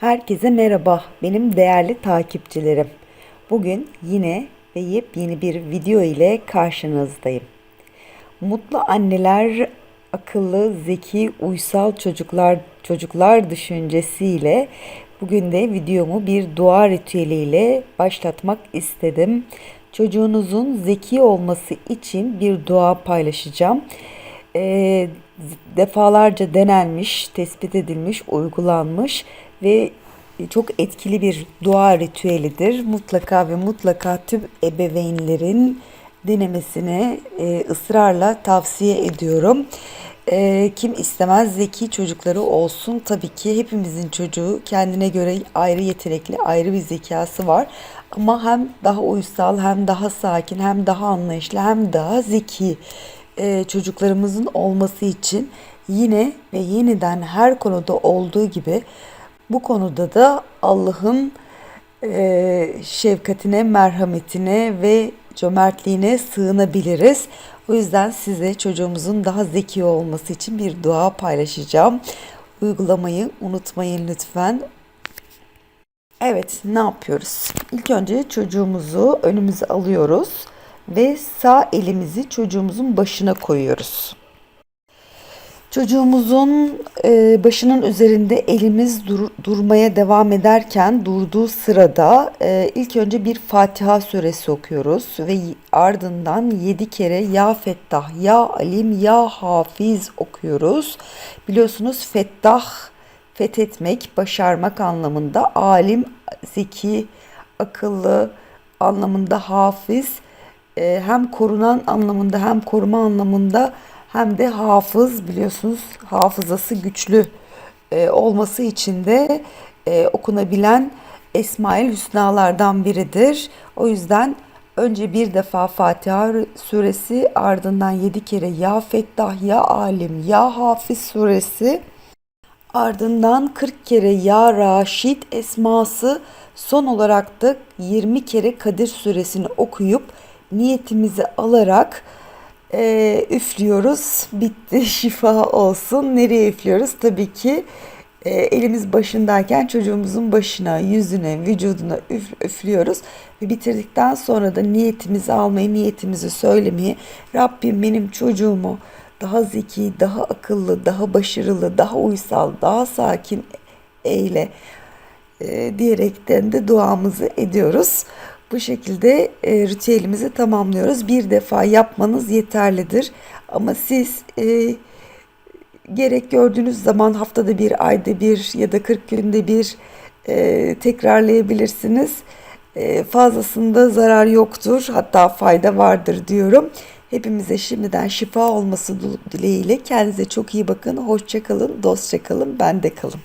Herkese merhaba benim değerli takipçilerim. Bugün yine ve yepyeni bir video ile karşınızdayım. Mutlu anneler, akıllı, zeki, uysal çocuklar çocuklar düşüncesiyle bugün de videomu bir dua ritüeliyle başlatmak istedim. Çocuğunuzun zeki olması için bir dua paylaşacağım. Eee, defalarca denenmiş, tespit edilmiş, uygulanmış ve çok etkili bir dua ritüelidir. Mutlaka ve mutlaka tüm ebeveynlerin denemesini e, ısrarla tavsiye ediyorum. E, kim istemez zeki çocukları olsun. Tabii ki hepimizin çocuğu kendine göre ayrı yetenekli, ayrı bir zekası var. Ama hem daha uysal, hem daha sakin, hem daha anlayışlı, hem daha zeki e, çocuklarımızın olması için yine ve yeniden her konuda olduğu gibi bu konuda da Allah'ın e, şefkatine, merhametine ve cömertliğine sığınabiliriz. O yüzden size çocuğumuzun daha zeki olması için bir dua paylaşacağım. Uygulamayı unutmayın lütfen. Evet, ne yapıyoruz? İlk önce çocuğumuzu önümüze alıyoruz ve sağ elimizi çocuğumuzun başına koyuyoruz. Çocuğumuzun e, başının üzerinde elimiz dur- durmaya devam ederken durduğu sırada e, ilk önce bir Fatiha suresi okuyoruz ve ardından yedi kere Ya Fettah, Ya Alim, Ya Hafiz okuyoruz. Biliyorsunuz Fettah fethetmek, başarmak anlamında, alim, zeki, akıllı anlamında, hafiz e, hem korunan anlamında hem koruma anlamında hem de hafız biliyorsunuz hafızası güçlü e, olması için de e, okunabilen Esmaül Hüsnalardan biridir. O yüzden önce bir defa Fatiha suresi ardından yedi kere Ya Fettah, Ya Alim, Ya Hafiz suresi ardından 40 kere Ya Raşid esması son olarak da 20 kere Kadir suresini okuyup niyetimizi alarak e, üflüyoruz. Bitti şifa olsun. Nereye üflüyoruz? Tabii ki e, elimiz başındayken çocuğumuzun başına, yüzüne, vücuduna üf, üflüyoruz. Ve bitirdikten sonra da niyetimizi almayı, niyetimizi söylemeyi Rabbim benim çocuğumu daha zeki, daha akıllı, daha başarılı, daha uysal, daha sakin eyle e, diyerekten de duamızı ediyoruz. Bu şekilde e, ritüelimizi tamamlıyoruz. Bir defa yapmanız yeterlidir. Ama siz e, gerek gördüğünüz zaman haftada bir, ayda bir ya da 40 günde bir e, tekrarlayabilirsiniz. E, fazlasında zarar yoktur. Hatta fayda vardır diyorum. Hepimize şimdiden şifa olması dileğiyle kendinize çok iyi bakın. Hoşça kalın, dostça kalın, bende kalın.